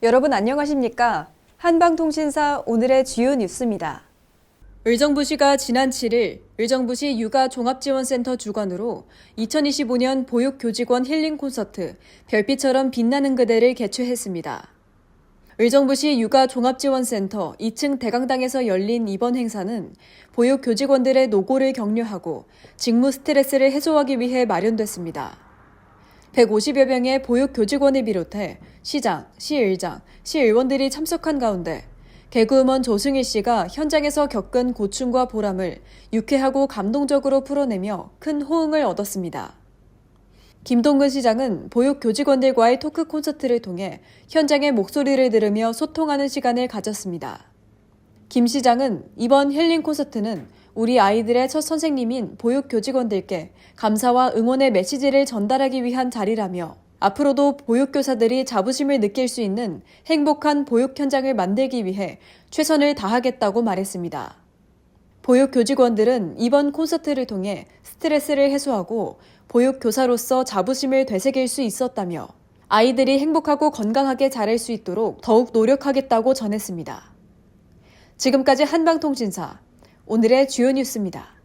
여러분 안녕하십니까? 한방통신사 오늘의 주요 뉴스입니다. 의정부시가 지난 7일 의정부시 육아 종합지원센터 주관으로 2025년 보육교직원 힐링 콘서트 별빛처럼 빛나는 그대를 개최했습니다. 의정부시 육아 종합지원센터 2층 대강당에서 열린 이번 행사는 보육교직원들의 노고를 격려하고 직무 스트레스를 해소하기 위해 마련됐습니다. 150여 명의 보육 교직원을 비롯해 시장, 시의장, 시의원들이 참석한 가운데 개그우먼 조승일 씨가 현장에서 겪은 고충과 보람을 유쾌하고 감동적으로 풀어내며 큰 호응을 얻었습니다. 김동근 시장은 보육 교직원들과의 토크 콘서트를 통해 현장의 목소리를 들으며 소통하는 시간을 가졌습니다. 김 시장은 이번 힐링 콘서트는 우리 아이들의 첫 선생님인 보육 교직원들께 감사와 응원의 메시지를 전달하기 위한 자리라며 앞으로도 보육교사들이 자부심을 느낄 수 있는 행복한 보육 현장을 만들기 위해 최선을 다하겠다고 말했습니다. 보육교직원들은 이번 콘서트를 통해 스트레스를 해소하고 보육교사로서 자부심을 되새길 수 있었다며 아이들이 행복하고 건강하게 자랄 수 있도록 더욱 노력하겠다고 전했습니다. 지금까지 한방통신사 오늘의 주요 뉴스입니다.